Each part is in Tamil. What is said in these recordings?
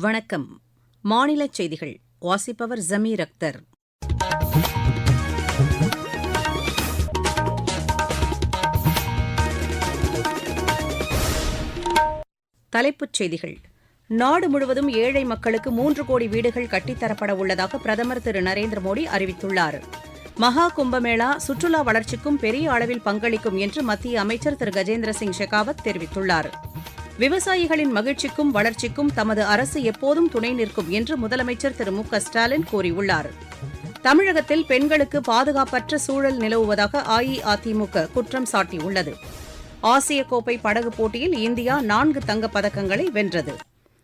வணக்கம். மாநிலச் செய்திகள். வாசிப்பவர் ஜமீர் அக்தர். தலைப்புச் செய்திகள். நாடு முழுவதும் ஏழை மக்களுக்கு மூன்று கோடி வீடுகள் கட்டித்தரப்பட உள்ளதாக பிரதமர் திரு நரேந்திர மோடி அறிவித்துள்ளார். மகா கும்பமேளா சுற்றுலா வளர்ச்சிக்கும் பெரிய அளவில் பங்களிக்கும் என்று மத்திய அமைச்சர் திரு கஜேந்திர சிங் ஷெகாவத் தெரிவித்துள்ளார். விவசாயிகளின் மகிழ்ச்சிக்கும் வளர்ச்சிக்கும் தமது அரசு எப்போதும் துணை நிற்கும் என்று முதலமைச்சர் திரு மு க ஸ்டாலின் கூறியுள்ளார். தமிழகத்தில் பெண்களுக்கு பாதுகாப்பற்ற சூழல் நிலவுவதாக அஇஅதிமுக குற்றம் சாட்டியுள்ளது. ஆசிய கோப்பை படகு போட்டியில் இந்தியா நான்கு தங்கப் பதக்கங்களை வென்றது.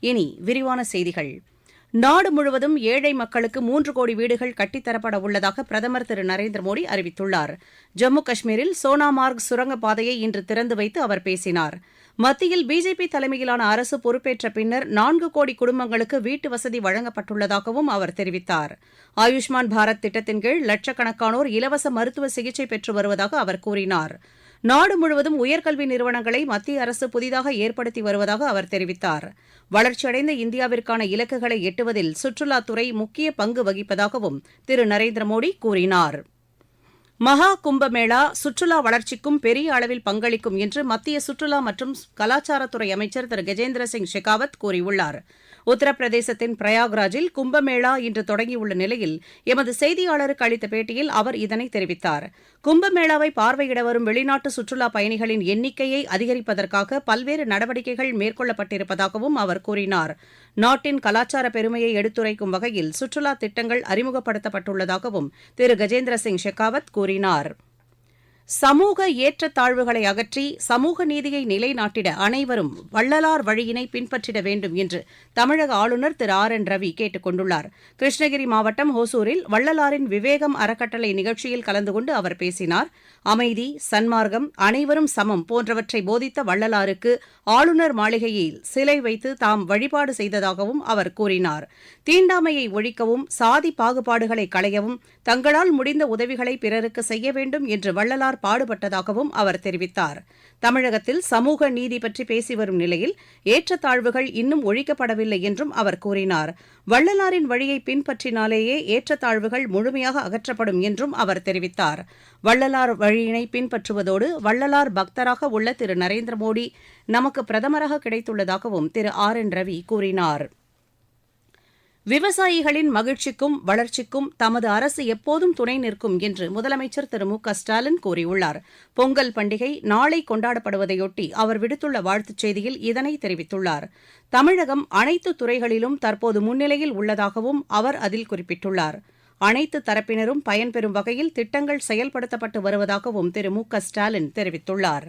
இனி விரிவான செய்திகள். நாடு முழுவதும் ஏழை மக்களுக்கு மூன்று கோடி வீடுகள் கட்டித்தரப்பட உள்ளதாக பிரதமர் திரு. நரேந்திர மோடி அறிவித்துள்ளார். ஜம்மு காஷ்மீரில் சோனாமார்க் சுரங்கப்பாதையை இன்று திறந்து வைத்து அவர் பேசினார். மத்தியில் பிஜேபி தலைமையிலான அரசு பொறுப்பேற்ற பின்னர் நான்கு கோடி குடும்பங்களுக்கு வீட்டு வசதி வழங்கப்பட்டுள்ளதாகவும் அவர் தெரிவித்தார். ஆயுஷ்மான் பாரத் திட்டத்தின் கீழ் லட்சக்கணக்கானோர் இலவச மருத்துவ சிகிச்சை பெற்று வருவதாக அவர் கூறினார். நாடு முழுவதும் உயர்கல்வி நிறுவனங்களை மத்திய அரசு புதிதாக ஏற்படுத்தி வருவதாக அவர் தெரிவித்தார். வளர்ச்சியடைந்த இந்தியாவிற்கான இலக்குகளை எட்டுவதில் சுற்றுலாத்துறை முக்கிய பங்கு வகிப்பதாகவும் திரு. நரேந்திர மோடி கூறினார். மகா கும்பமேளா சுற்றுலா வளர்ச்சிக்கும் பெரிய அளவில் பங்களிக்கும் என்று மத்திய சுற்றுலா மற்றும் கலாச்சாரத்துறை அமைச்சர் திரு. கஜேந்திர சிங் ஷெகாவத் கூறியுள்ளார். உத்தரப்பிரதேசத்தின் பிரயாக்ராஜில் கும்பமேளா இன்று தொடங்கியுள்ள நிலையில் எமது செய்தியாளருக்கு அளித்த பேட்டியில் அவர் இதனை தெரிவித்தார். கும்பமேளாவை பார்வையிட வரும் வெளிநாட்டு சுற்றுலா பயணிகளின் எண்ணிக்கையை அதிகரிப்பதற்காக பல்வேறு நடவடிக்கைகள் மேற்கொள்ளப்பட்டிருப்பதாகவும் அவர் கூறினார். நாட்டின் கலாச்சார பெருமையை எடுத்துரைக்கும் வகையில் சுற்றுலா திட்டங்கள் அறிமுகப்படுத்தப்பட்டுள்ளதாகவும் திரு கஜேந்திர சிங் ஷெகாவத் கூறினார். சமூக ஏற்றத்தாழ்வுகளை அகற்றி சமூக நீதியை நிலைநாட்டிட அனைவரும் வள்ளலார் வழியினை பின்பற்றிட வேண்டும் என்று தமிழக ஆளுநர் திரு ஆர் என் ரவி கேட்டுக் கொண்டுள்ளார். கிருஷ்ணகிரி மாவட்டம் ஹோசூரில் வள்ளலாரின் விவேகம் அறக்கட்டளை நிகழ்ச்சியில் கலந்து கொண்டு அவர் பேசினார். அமைதி சன்மார்க்கம் அனைவரும் சமம் போன்றவற்றை போதித்த வள்ளலாருக்கு ஆளுநர் மாளிகையில் சிலை வைத்து தாம் வழிபாடு செய்ததாகவும் அவர் கூறினார். தீண்டாமையை ஒழிக்கவும் சாதி பாகுபாடுகளை களையவும் தங்களால் முடிந்த உதவிகளை பிறருக்கு செய்ய வேண்டும் என்று வள்ளலார் பாடுபட்டதாகவும் அவர் தெரிவித்தார். தமிழகத்தில் சமூக நீதி பற்றி பேசி வரும் நிலையில் ஏற்றத்தாழ்வுகள் இன்னும் ஒழிக்கப்படவில்லை என்றும் அவர் கூறினார். வள்ளலாரின் வழியை பின்பற்றினாலேயே ஏற்றத்தாழ்வுகள் முழுமையாக அகற்றப்படும் என்றும் அவர் தெரிவித்தார். வள்ளலார் வழியினை பின்பற்றுவதோடு வள்ளலார் பக்தராக உள்ள திரு. நரேந்திர மோடி நமக்கு பிரதமராக கிடைத்துள்ளதாகவும் திரு. ஆர். என். ரவி கூறினார். விவசாயிகளின் மகிழ்ச்சிக்கும் வளர்ச்சிக்கும் தமது அரசு எப்போதும் துணை நிற்கும் என்று முதலமைச்சர் திரு மு க ஸ்டாலின் கூறியுள்ளார். பொங்கல் பண்டிகை நாளை கொண்டாடப்படுவதையொட்டி அவர் விடுத்துள்ள வாழ்த்துச் செய்தியில் இதனை தெரிவித்துள்ளார். தமிழகம் அனைத்து துறைகளிலும் தற்போது முன்னிலையில் உள்ளதாகவும் அவர் அதில் குறிப்பிட்டுள்ளார். அனைத்து தரப்பினரும் பயன்பெறும் வகையில் திட்டங்கள் செயல்படுத்தப்பட்டு வருவதாகவும் திரு மு க ஸ்டாலின் தெரிவித்துள்ளார்.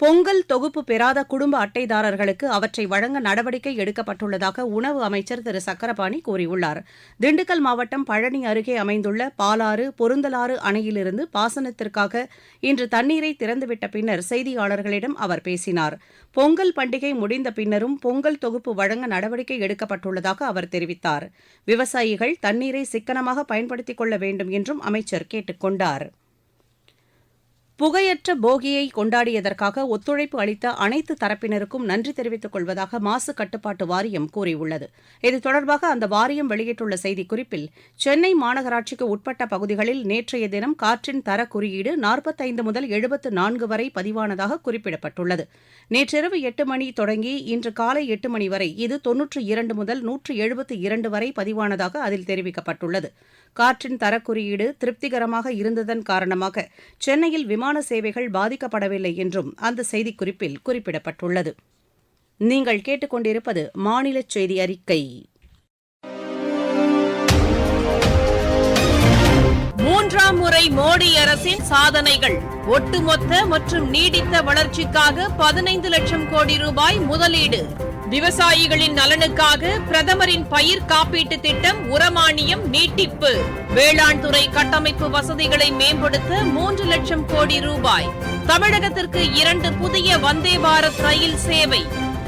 பொங்கல் தொகுப்பு பெறாத குடும்ப அட்டைதாரர்களுக்கு அவற்றை வழங்க நடவடிக்கை எடுக்கப்பட்டுள்ளதாக உணவு அமைச்சர் திரு. சக்கரபாணி கூறியுள்ளார். திண்டுக்கல் மாவட்டம் பழனி அருகே அமைந்துள்ள பாலாறு பொருந்தலாறு அணையிலிருந்து பாசனத்திற்காக இன்று தண்ணீரை திறந்துவிட்ட பின்னர் செய்தியாளர்களிடம் அவர் பேசினார். பொங்கல் பண்டிகை முடிந்த பின்னரும் பொங்கல் தொகுப்பு வழங்க நடவடிக்கை எடுக்கப்பட்டுள்ளதாக அவர் தெரிவித்தார். விவசாயிகள் தண்ணீரை சிக்கனமாக பயன்படுத்திக் கொள்ள வேண்டும் என்றும் அமைச்சர் கேட்டுக் கொண்டாா் புகையற்ற போகியை கொண்டாடியதற்காக ஒத்துழைப்பு அளித்த அனைத்து தரப்பினருக்கும் நன்றி தெரிவித்துக் கொள்வதாக மாசு கட்டுப்பாட்டு வாரியம் கூறியுள்ளது. இது தொடர்பாக அந்த வாரியம் வெளியிட்டுள்ள செய்திக்குறிப்பில் சென்னை மாநகராட்சிக்கு உட்பட்ட பகுதிகளில் நேற்றைய தினம் காற்றின் தர குறியீடு நாற்பத்தைந்து முதல் எழுபத்து நான்கு வரை பதிவானதாக குறிப்பிடப்பட்டுள்ளது. நேற்றிரவு எட்டு மணி தொடங்கி இன்று காலை எட்டு மணி வரை இது தொன்னூற்று இரண்டு முதல் நூற்று எழுபத்து இரண்டு வரை பதிவானதாக அதில் தெரிவிக்கப்பட்டுள்ளது. காற்றின் தரக்குறியீடு திருப்திகரமாக இருந்ததன் காரணமாக சென்னையில் விமான சேவைகள் பாதிக்கப்படவில்லை என்றும் அந்த செய்திக்குறிப்பில் குறிப்பிடப்பட்டுள்ளது. நீங்கள் கேட்டுக்கொண்டிருப்பது மாநில செய்தி அறிக்கை. மூன்றாம் முறை மோடி அரசின் சாதனைகள். ஒட்டுமொத்த மற்றும் நீடித்த வளர்ச்சிக்காக பதினைந்து லட்சம் கோடி ரூபாய் முதலீடு. விவசாயிகளின் நலனுக்காக பிரதமரின் பயிர் காப்பீட்டு திட்டம் உரமானியம் நீட்டிப்பு. வேளாண் துறை கட்டமைப்பு வசதிகளை மேம்படுத்த மூன்று லட்சம் கோடி ரூபாய். தமிழகத்திற்கு இரண்டு புதிய வந்தே பாரத் ரயில் சேவை.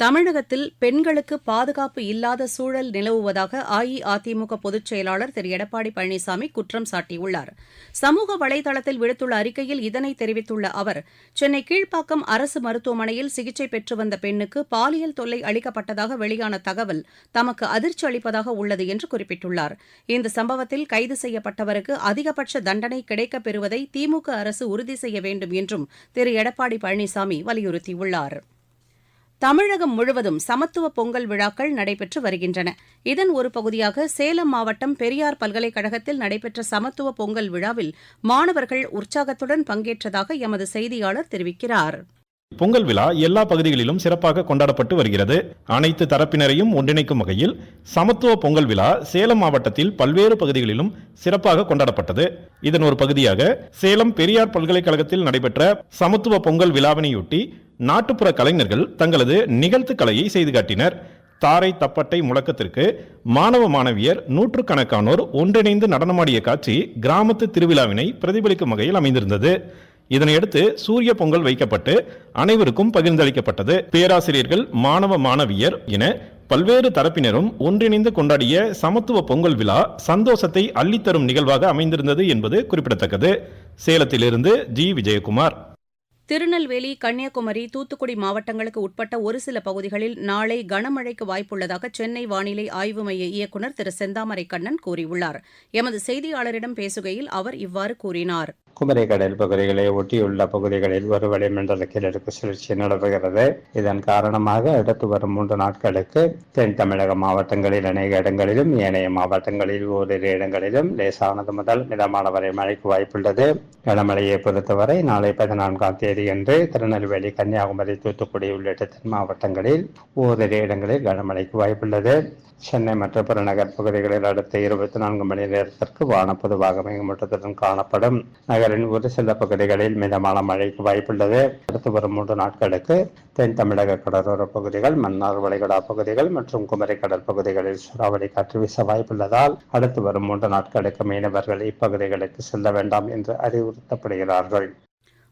தமிழகத்தில் பெண்களுக்கு பாதுகாப்பு இல்லாத சூழல் நிலவுவதாக அஇஅதிமுக பொதுச் செயலாளர் திரு. எடப்பாடி பழனிசாமி குற்றம் சாட்டியுள்ளார். சமூக வலைதளத்தில் விடுத்துள்ள அறிக்கையில் இதனை தெரிவித்துள்ள அவர் சென்னை கீழ்ப்பாக்கம் அரசு மருத்துவமனையில் சிகிச்சை பெற்று வந்த பெண்ணுக்கு பாலியல் தொல்லை அளிக்கப்பட்டதாக வெளியான தகவல் தமக்கு அதிர்ச்சி அளிப்பதாக உள்ளது என்று குறிப்பிட்டுள்ளார். இந்த சம்பவத்தில் கைது செய்யப்பட்டவருக்கு அதிகபட்ச தண்டனை கிடைக்கப் பெறுவதை திமுக அரசு உறுதி செய்ய வேண்டும் என்றும் திரு. எடப்பாடி பழனிசாமி வலியுறுத்தியுள்ளார். தமிழகம் முழுவதும் சமத்துவ பொங்கல் விழாக்கள் நடைபெற்று வருகின்றன. இதன் ஒரு பகுதியாக சேலம் மாவட்டம் பெரியார் பல்கலைக்கழகத்தில் நடைபெற்ற சமத்துவ பொங்கல் விழாவில் மாணவர்கள் உற்சாகத்துடன் பங்கேற்றதாக எமது செய்தியாளர் தெரிவிக்கிறார். பொங்கல் விழா எல்லா பகுதிகளிலும் சிறப்பாக கொண்டாடப்பட்டு வருகிறது. அனைத்து தரப்பினரையும் ஒன்றிணைக்கும் வகையில் சமத்துவ பொங்கல் விழா சேலம் மாவட்டத்தில் பல்வேறு பகுதிகளிலும் சிறப்பாக கொண்டாடப்பட்டது. இதன் ஒரு பகுதியாக சேலம் பெரியார் பல்கலைக்கழகத்தில் நடைபெற்ற சமத்துவ பொங்கல் விழாவினையொட்டி நாட்டுப்புற கலைஞர்கள் தங்களது நிகழ்த்து கலையை செய்து காட்டினர். தாரை தப்பட்டை முழக்கத்திற்கு மாணவ மாணவியர் நூற்றுக்கணக்கானோர் ஒன்றிணைந்து நடனமாடிய காட்சி கிராமத்து திருவிழாவினை பிரதிபலிக்கும் வகையில் அமைந்திருந்தது. இதனையடுத்து சூரிய பொங்கல் வைக்கப்பட்டு அனைவருக்கும் பகிர்ந்தளிக்கப்பட்டது பேராசிரியர்கள் மாணவ மாணவியர் என பல்வேறு தரப்பினரும் ஒன்றிணைந்து கொண்டாடிய சமத்துவ பொங்கல் விழா சந்தோஷத்தை அள்ளித்தரும் நிகழ்வாக அமைந்திருந்தது என்பது குறிப்பிடத்தக்கது. சேலத்திலிருந்து ஜி. விஜயகுமார். திருநெல்வேலி கன்னியாகுமரி தூத்துக்குடி மாவட்டங்களுக்கு உட்பட்ட ஒரு சில பகுதிகளில் நாளை கனமழைக்கு வாய்ப்புள்ளதாக சென்னை வானிலை ஆய்வு மைய இயக்குநர் திரு செந்தாமரை கண்ணன் கூறியுள்ளார். எமது செய்தியாளரிடம் பேசுகையில் அவர் இவ்வாறு கூறினார். குமரி கடல் பகுதிகளை ஒட்டியுள்ள பகுதிகளில் ஒரு வளிமண்டல கிழக்கு சுழற்சி நிலவுகிறது இதன் காரணமாக அடுத்து வரும் மூன்று நாட்களுக்கு தென் தமிழக மாவட்டங்களில் அநேக இடங்களிலும் ஏனைய மாவட்டங்களில் ஓரிரு இடங்களிலும் லேசானது முதல் மிதமான வரை மழைக்கு வாய்ப்புள்ளது. கனமழையை பொறுத்தவரை நாளை பதினான்காம் தேதி அன்று திருநெல்வேலி கன்னியாகுமரி தூத்துக்குடி உள்ளிட்ட தென் மாவட்டங்களில் ஓரிரு இடங்களில் கனமழைக்கு வாய்ப்புள்ளது. சென்னை மற்றும் புறநகர் பகுதிகளில் அடுத்த இருபத்தி நான்கு மணி நேரத்திற்கு வானம் பொதுவாக மேகமூட்டத்துடன் காணப்படும். நகரின் ஒரு சில பகுதிகளில் மிதமான மழைக்கு வாய்ப்புள்ளது. அடுத்து வரும் மூன்று நாட்களுக்கு தென் தமிழக கடலோர பகுதிகள் மன்னார் வளைகுடா பகுதிகள் மற்றும் குமரி கடல் பகுதிகளில் சூறாவளி காற்று வீச வாய்ப்புள்ளதால் அடுத்து வரும் மூன்று நாட்களுக்கு மீனவர்கள் இப்பகுதிகளுக்கு செல்ல வேண்டாம் என்று அறிவுறுத்தப்படுகிறார்கள்.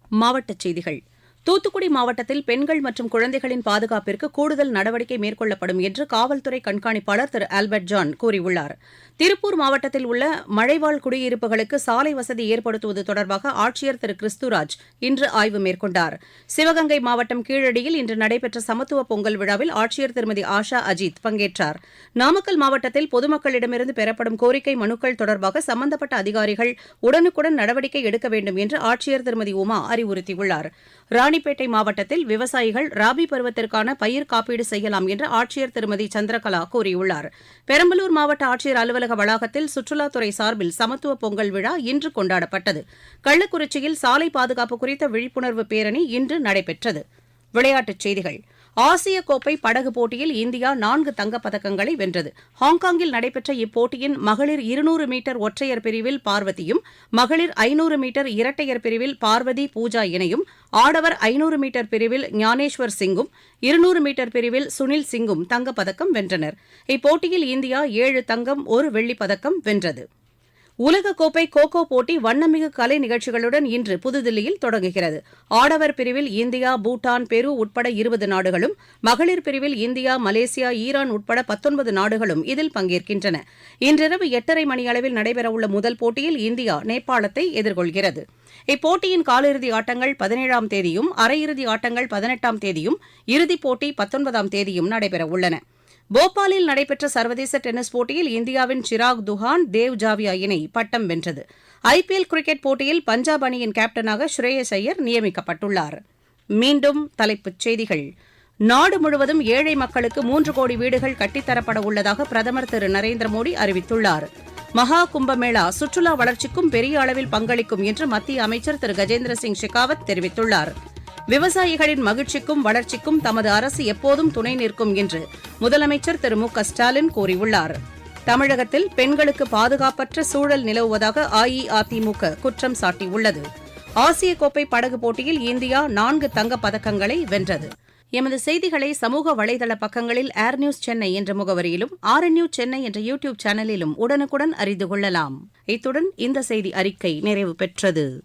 மாவட்டச் செய்திகள். தூத்துக்குடி மாவட்டத்தில் பெண்கள் மற்றும் குழந்தைகளின் பாதுகாப்பிற்கு கூடுதல் நடவடிக்கை மேற்கொள்ளப்படும் என்று காவல்துறை கண்காணிப்பாளர் திரு ஆல்பர்ட் ஜான் கூறியுள்ளார். திருப்பூர் மாவட்டத்தில் உள்ள மழைவாழ் குடியிருப்புகளுக்கு சாலை வசதி ஏற்படுத்துவது தொடர்பாக ஆட்சியர் திரு கிறிஸ்துராஜ் இன்று ஆய்வு மேற்கொண்டார். சிவகங்கை மாவட்டம் கீழடியில் இன்று நடைபெற்ற சமத்துவ பொங்கல் விழாவில் ஆட்சியர் திருமதி ஆஷா அஜித் பங்கேற்றார். நாமக்கல் மாவட்டத்தில் பொதுமக்களிடமிருந்து பெறப்படும் கோரிக்கை மனுக்கள் தொடர்பாக சம்பந்தப்பட்ட அதிகாரிகள் உடனுக்குடன் நடவடிக்கை எடுக்க வேண்டும் என்று ஆட்சியர் திருமதி உமா அறிவுறுத்தியுள்ளார். ராணி ராணிப்பேட்டை மாவட்டத்தில் விவசாயிகள் ராபி பருவத்திற்கான பயிர் காப்பீடு செய்யலாம் என்று ஆட்சியர் திருமதி சந்திரகலா கூறியுள்ளார். பெரம்பலூர் மாவட்ட ஆட்சியர் அலுவலக வளாகத்தில் சுற்றுலாத்துறை சார்பில் சமத்துவ பொங்கல் விழா இன்று கொண்டாடப்பட்டது. கள்ளக்குறிச்சியில் சாலை பாதுகாப்பு குறித்த விழிப்புணர்வு பேரணி இன்று நடைபெற்றது. விளையாட்டுச் செய்திகள். ஆசிய கோப்பை படகு போட்டியில் இந்தியா நான்கு தங்கப்பதக்கங்களை வென்றது. ஹாங்காங்கில் நடைபெற்ற இப்போட்டியின் மகளிர் இருநூறு மீட்டர் ஒற்றையர் பிரிவில் பார்வதியும் மகளிர் ஐநூறு மீட்டர் இரட்டையர் பிரிவில் பார்வதி பூஜா இணையும் ஆடவர் ஐநூறு மீட்டர் பிரிவில் ஞானேஸ்வர் சிங்கும் இருநூறு மீட்டர் பிரிவில் சுனில் சிங்கும் தங்கப்பதக்கம் வென்றனர். இப்போட்டியில் இந்தியா ஏழு தங்கம் ஒரு வெள்ளிப் பதக்கம் வென்றது. உலகக்கோப்பை கோகோ போட்டி வண்ணமிகு கலை நிகழ்ச்சிகளுடன் இன்று புதுதில்லியில் தொடங்குகிறது. ஆடவர் பிரிவில் இந்தியா பூட்டான் பெரு உட்பட இருபது நாடுகளும் மகளிர் பிரிவில் இந்தியா மலேசியா ஈரான் உட்பட பத்தொன்பது நாடுகளும் இதில் பங்கேற்கின்றன. இன்றிரவு எட்டரை மணியளவில் நடைபெறவுள்ள முதல் போட்டியில் இந்தியா நேபாளத்தை எதிர்கொள்கிறது. இப்போட்டியின் காலிறுதி ஆட்டங்கள் பதினேழாம் தேதியும் அரையிறுதி ஆட்டங்கள் பதினெட்டாம் தேதியும் இறுதிப் போட்டி பத்தொன்பதாம் தேதியும் நடைபெறவுள்ளன. போபாலில் நடைபெற்ற சர்வதேச டென்னிஸ் போட்டியில் இந்தியாவின் சிராக் துஹான் தேவ் ஜாவியா இணை பட்டம் வென்றது. ஐபிஎல் கிரிக்கெட் போட்டியில் பஞ்சாப் அணியின் கேப்டனாக ஸ்ரேயஸ் ஐயர் நியமிக்கப்பட்டுள்ளார். மீண்டும் தலைப்புச் செய்திகள். நாடு முழுவதும் ஏழை மக்களுக்கு மூன்று கோடி வீடுகள் கட்டித்தரப்பட உள்ளதாக பிரதமர் திரு நரேந்திர மோடி அறிவித்துள்ளார். மகா கும்பமேளா சுற்றுலா வளர்ச்சிக்கும் பெரிய அளவில் பங்களிக்கும் என்று மத்திய அமைச்சர் திரு கஜேந்திர சிங் ஷெகாவத் தெரிவித்துள்ளார். விவசாயிகளின் மகிழ்ச்சிக்கும் வளர்ச்சிக்கும் தமது அரசு எப்போதும் துணை நிற்கும் என்று முதலமைச்சர் திரு மு க ஸ்டாலின் கூறியுள்ளார். தமிழகத்தில் பெண்களுக்கு பாதுகாப்பற்ற சூழல் நிலவுவதாக அஇஅதிமுக குற்றம் சாட்டியுள்ளது. ஆசிய கோப்பை படகு போட்டியில் இந்தியா நான்கு தங்கப் பதக்கங்களை வென்றது. எமது செய்திகளை சமூக வலைதள பக்கங்களில் ஏர் நியூஸ் சென்னை என்ற முகவரியிலும் ஆர் நியூஸ் சென்னை என்ற யூடியூப் சேனலிலும் உடனுக்குடன் அறிந்து கொள்ளலாம். இத்துடன் இந்த செய்தி அறிக்கை நிறைவு பெற்றது.